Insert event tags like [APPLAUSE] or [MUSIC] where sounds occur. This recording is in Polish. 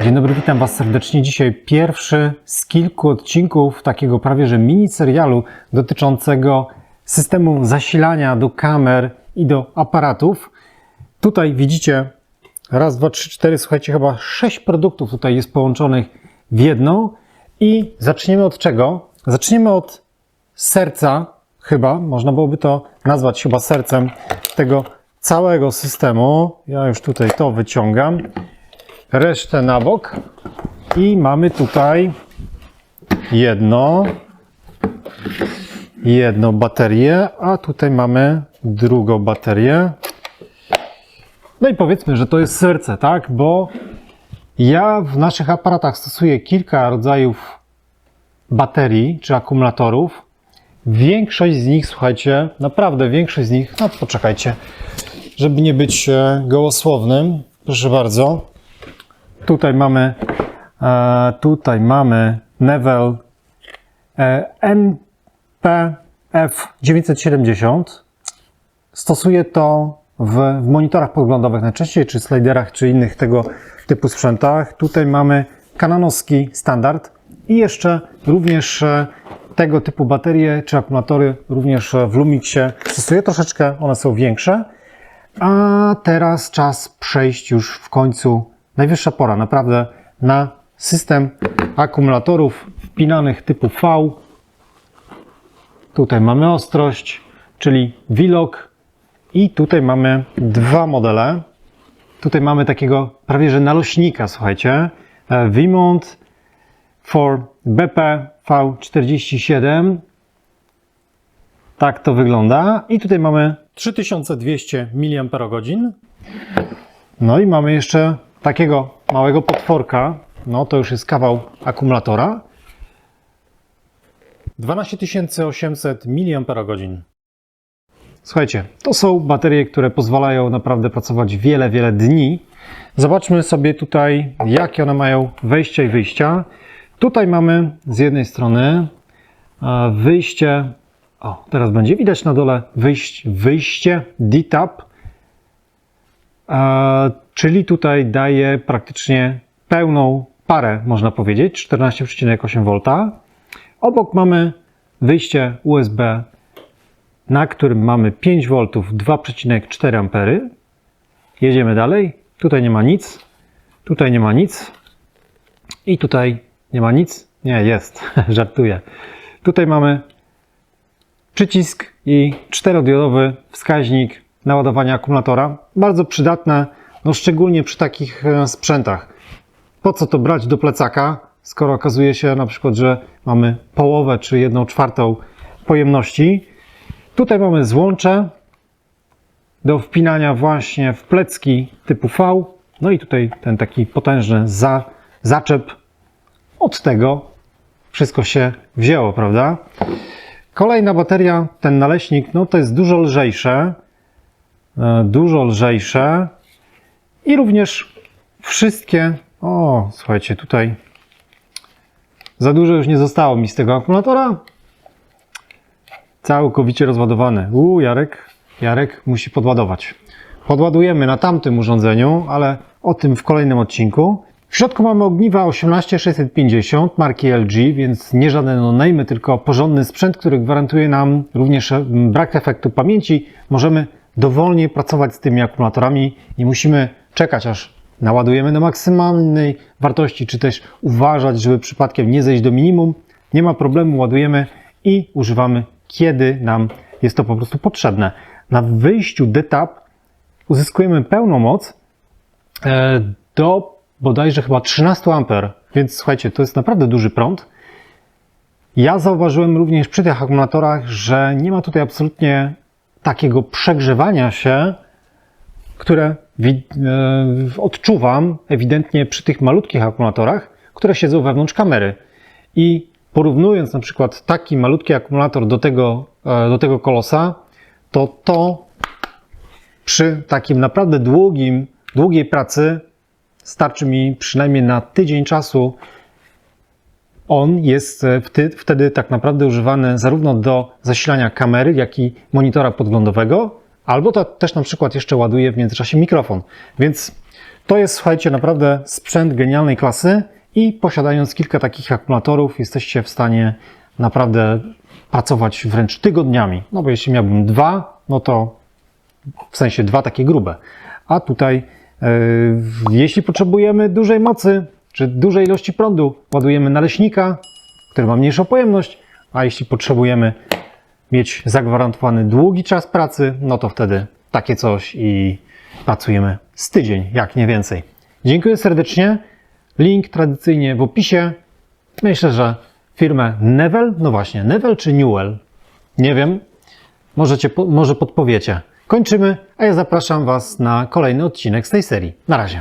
Dzień dobry, witam Was serdecznie. Dzisiaj pierwszy z kilku odcinków takiego prawie że mini serialu dotyczącego systemu zasilania do kamer i do aparatów. Tutaj widzicie raz, dwa, trzy, cztery, słuchajcie, chyba sześć produktów tutaj jest połączonych w jedną. I zaczniemy od czego? Zaczniemy od serca, chyba, można byłoby to nazwać chyba sercem tego całego systemu. Ja już tutaj to wyciągam resztę na bok i mamy tutaj jedno, jedną baterię, a tutaj mamy drugą baterię. No i powiedzmy, że to jest serce, tak? Bo ja w naszych aparatach stosuję kilka rodzajów baterii czy akumulatorów. Większość z nich, słuchajcie, naprawdę większość z nich, no poczekajcie, żeby nie być e, gołosłownym, proszę bardzo. Tutaj mamy, e, tutaj mamy Nevel NPF 970. Stosuję to w, w monitorach podglądowych najczęściej, czy sliderach, czy innych tego typu sprzętach. Tutaj mamy kanonowski standard i jeszcze również e, tego typu baterie czy akumulatory również w Lumixie stosuję. Troszeczkę one są większe. A teraz czas przejść już w końcu, najwyższa pora naprawdę na system akumulatorów wpinanych typu V. Tutaj mamy ostrość, czyli Wilok i tutaj mamy dwa modele. Tutaj mamy takiego prawie że nalośnika, słuchajcie. E, Vimont for BP V47. Tak to wygląda. I tutaj mamy 3200 mAh. No i mamy jeszcze takiego małego potworka. No to już jest kawał akumulatora. 12800 mAh. Słuchajcie, to są baterie, które pozwalają naprawdę pracować wiele, wiele dni. Zobaczmy sobie tutaj, jakie one mają wejścia i wyjścia. Tutaj mamy z jednej strony e, wyjście, o teraz będzie widać na dole wyjście, wyjście DTAP, e, czyli tutaj daje praktycznie pełną parę, można powiedzieć, 14,8 V. Obok mamy wyjście USB, na którym mamy 5 V 2,4 A. Jedziemy dalej. Tutaj nie ma nic. Tutaj nie ma nic. I tutaj nie ma nic? Nie, jest. [LAUGHS] Żartuję. Tutaj mamy przycisk i czterodiodowy wskaźnik naładowania akumulatora. Bardzo przydatne, no szczególnie przy takich e, sprzętach. Po co to brać do plecaka, skoro okazuje się na przykład, że mamy połowę czy jedną czwartą pojemności. Tutaj mamy złącze do wpinania właśnie w plecki typu V. No i tutaj ten taki potężny za, zaczep od tego wszystko się wzięło, prawda? Kolejna bateria, ten naleśnik, no to jest dużo lżejsze, e, dużo lżejsze i również wszystkie, o słuchajcie, tutaj za dużo już nie zostało mi z tego akumulatora, całkowicie rozładowany. Uuu, Jarek, Jarek musi podładować. Podładujemy na tamtym urządzeniu, ale o tym w kolejnym odcinku. W środku mamy ogniwa 18650 marki LG, więc nie żadne no-name, tylko porządny sprzęt, który gwarantuje nam również brak efektu pamięci. Możemy dowolnie pracować z tymi akumulatorami i musimy czekać, aż naładujemy do maksymalnej wartości, czy też uważać, żeby przypadkiem nie zejść do minimum. Nie ma problemu, ładujemy i używamy, kiedy nam jest to po prostu potrzebne. Na wyjściu DTAP uzyskujemy pełną moc e, do bodajże chyba 13 A, więc słuchajcie, to jest naprawdę duży prąd. Ja zauważyłem również przy tych akumulatorach, że nie ma tutaj absolutnie takiego przegrzewania się, które e, odczuwam ewidentnie przy tych malutkich akumulatorach, które siedzą wewnątrz kamery. I porównując na przykład taki malutki akumulator do tego, e, do tego kolosa, to to przy takim naprawdę długim, długiej pracy starczy mi przynajmniej na tydzień czasu. On jest e, wtedy tak naprawdę używany zarówno do zasilania kamery, jak i monitora podglądowego. Albo to też na przykład jeszcze ładuje w międzyczasie mikrofon. Więc to jest, słuchajcie, naprawdę sprzęt genialnej klasy i posiadając kilka takich akumulatorów jesteście w stanie naprawdę pracować wręcz tygodniami. No bo jeśli miałbym dwa, no to w sensie dwa takie grube. A tutaj, jeśli potrzebujemy dużej mocy czy dużej ilości prądu, ładujemy naleśnika, który ma mniejszą pojemność, a jeśli potrzebujemy mieć zagwarantowany długi czas pracy, no to wtedy takie coś i pracujemy z tydzień, jak nie więcej. Dziękuję serdecznie. Link tradycyjnie w opisie. Myślę, że firmę Nevel, no właśnie, Nevel czy Newell? Nie wiem, Możecie, może podpowiecie. Kończymy, a ja zapraszam Was na kolejny odcinek z tej serii. Na razie.